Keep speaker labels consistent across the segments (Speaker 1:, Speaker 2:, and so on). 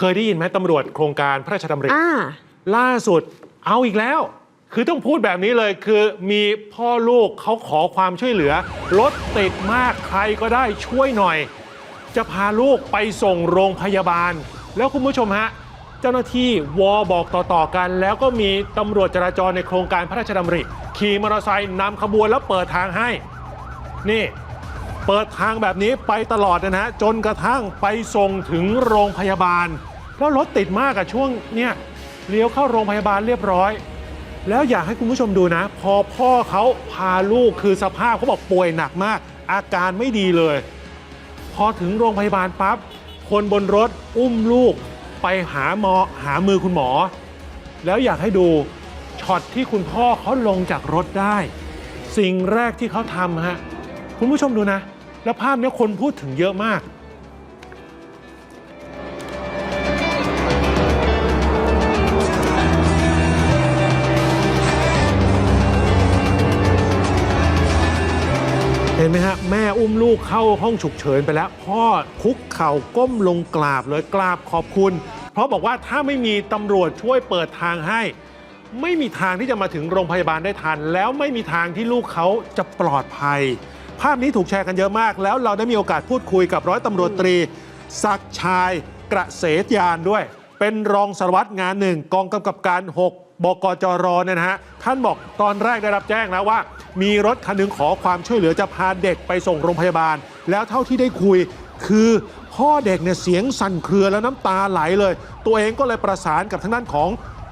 Speaker 1: เคยได้ยินไหมตำรวจโครงการพระราชดำริ
Speaker 2: อ่า
Speaker 1: ล่าสุดเอาอีกแล้ว คือต้องพูดแบบนี้เลยคือมีพ่อลูกเขาขอความช่วยเหลือรถติดมากใครก็ได้ช่วยหน่อย จะพาลูกไปส่งโรงพยาบาล แล้วคุณผู้ชมฮะ เจ้าหน้าที่วอบอกต่อๆกัน แล้วก็มีตำรวจจราจรในโครงการพระราชดำริ ขี่มอเตอร์ไซค์นำขบวนแล้วเปิดทางให้ นี่ เปิดทางแบบนี้ไปตลอดนะฮะจนกระทั่งไปส่งถึงโรงพยาบาล แล้วรถติดมากอะช่วงเนี่ยเลี้ยวเข้าโรงพยาบาลเรียบร้อย แล้วอยากให้คุณผู้ชมดูนะ พอพ่อเขาพาลูกคือสภาพเขาบอกป่วยหนักมาก อาการไม่ดีเลย พอถึงโรงพยาบาลปั๊บคนบนรถอุ้มลูกไปหาหมอหามือคุณหมอ แล้วอยากให้ดูช็อตที่คุณพ่อเขาลงจากรถได้ สิ่งแรกที่เขาทำฮะคุณผู้ชมดูนะ แล้วภาพเนี้ยคนพูดถึงเยอะมาก ไหมฮะ แม่อุ้มลูกเข้าห้องฉุกเฉินไปแล้ว พ่อคุกเข่าก้มลงกราบเลยกราบขอบคุณ เพราะบอกว่าถ้าไม่มีตำรวจช่วยเปิดทางให้ ไม่มีทางที่จะมาถึงโรงพยาบาลได้ทัน แล้วไม่มีทางที่ลูกเขาจะปลอดภัย ภาพนี้ถูกแชร์กันเยอะมาก แล้วเราได้มีโอกาสพูดคุยกับร้อยตำรวจตรีศักชายกระเสยานด้วย เป็นรองสารวัตรงานหนึ่งกองกำกับการ 6 บกจรเนี่ยนะฮะท่านบอกตอนแรกได้รับแจ้งแล้วว่า มีรถคันหนึงขอความช่วยเหลือจะพาเด็กไปส่งโรงพยาบาล แล้วเท่าที่ได้คุยคือพ่อเด็กเนี่ยเสียงสั่นเครือแล้วน้ำตาไหลเลย ตัวเองก็เลยประสานกับทางด้านของ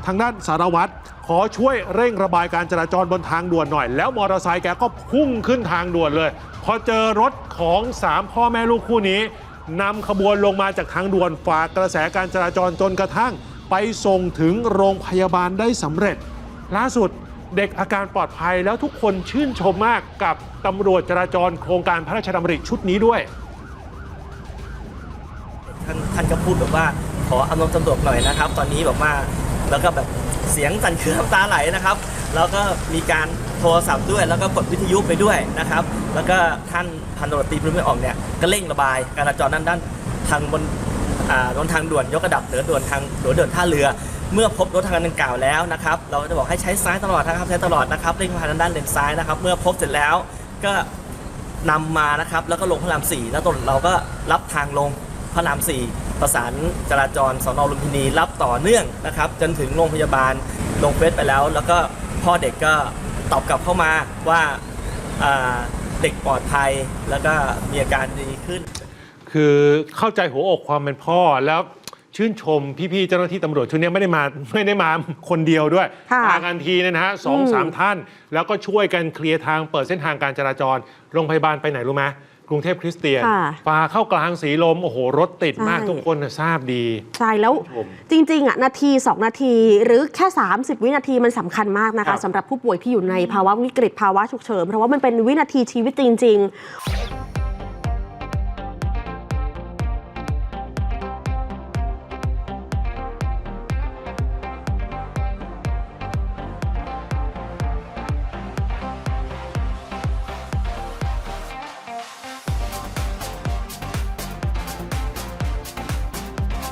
Speaker 1: ทางด้านสารวัตรขอช่วยเร่งระบายการจราจรบนทางด่วนหน่อย แล้วมอเตอร์ไซค์แกก็พุ่งขึ้นทางด่วนเลย พอเจอรถของสามพ่อแม่ลูกคู่นี้นำขบวนลงมาจากทางด่วนฝากกระแสการจราจรจนกระทั่ง ไปส่งถึงโรงพยาบาลได้สำเร็จ ล่าสุดเด็กอาการปลอดภัยแล้วทุกคนชื่นชมมากกับตำรวจจราจรโครงการพระราชดำริชุดนี้ด้วย
Speaker 3: ท่านท่านก็พูดแบบว่าขออำนวยตำรวจหน่อยนะครับ ตอนนี้แบบว่าแล้วก็แบบเสียงสั่นเครือน้ำตาไหลนะครับ แล้วก็มีการโทรศัพท์ด้วย แล้วก็กดวิทยุไปด้วยนะครับ แล้วก็ท่านพันตำรวจตรีพลไม่ออกเนี่ยก็เร่งระบายการจราจรด้านด้านทางบน อ่าบนทางด่วนยกระดับเหนือด่วนทางด่วนเดินท่าเรือ เมื่อพบรถทางการดังกล่าวแล้วนะครับเราจะบอกให้ใช้ซ้ายตลอดนะครับใช้ตลอดนะครับเร่งมาทางด้านเลนซ้ายนะครับ เมื่อพบเสร็จแล้วก็นำมานะครับแล้วก็ลงพระรามสี่แล้วตนเราก็รับทางลงพระรามสี่ประสานจราจรสอนอลุมพินีรับต่อเนื่องนะครับ จนถึงโรงพยาบาลลงเฟซไปแล้ว แล้วก็พ่อเด็กก็ตอบกลับเข้ามาว่าเด็กปลอดภัยแล้วก็มีอาการดีขึ้น
Speaker 1: คือเข้าใจหัวอกความเป็นพ่อแล้วชื่นชมพี่ๆเจ้าหน้าที่ตำรวจชุดนี้ไม่ได้มาไม่ได้มาคนเดียวด้วย
Speaker 2: ค่ะ
Speaker 1: มากันทีเนี่ยนะฮะสองสามท่าน แล้วก็ช่วยกันเคลียร์ทางเปิดเส้นทางการจราจร โรงพยาบาลไปไหนรู้ไหมกรุงเทพคริสเตียน
Speaker 2: ค่ะ
Speaker 1: ฝ่าเข้ากลางสีลม โอ้โห รถติดมาก
Speaker 2: ใช่
Speaker 1: ทุกคนน่ะทราบดี
Speaker 2: ใช่แล้ว
Speaker 1: ชม
Speaker 2: จริงๆอะนาที 2 นาที หรือแค่ 30 วินาทีมันสำคัญมากนะ
Speaker 1: ครั
Speaker 2: คะ
Speaker 1: บ
Speaker 2: สำหรับผู้ป่วยที่อยู่ในภาวะวิกฤตภาวะฉุกเฉินเพราะว่ามันเป็นวินาทีชีวิตจริง ๆ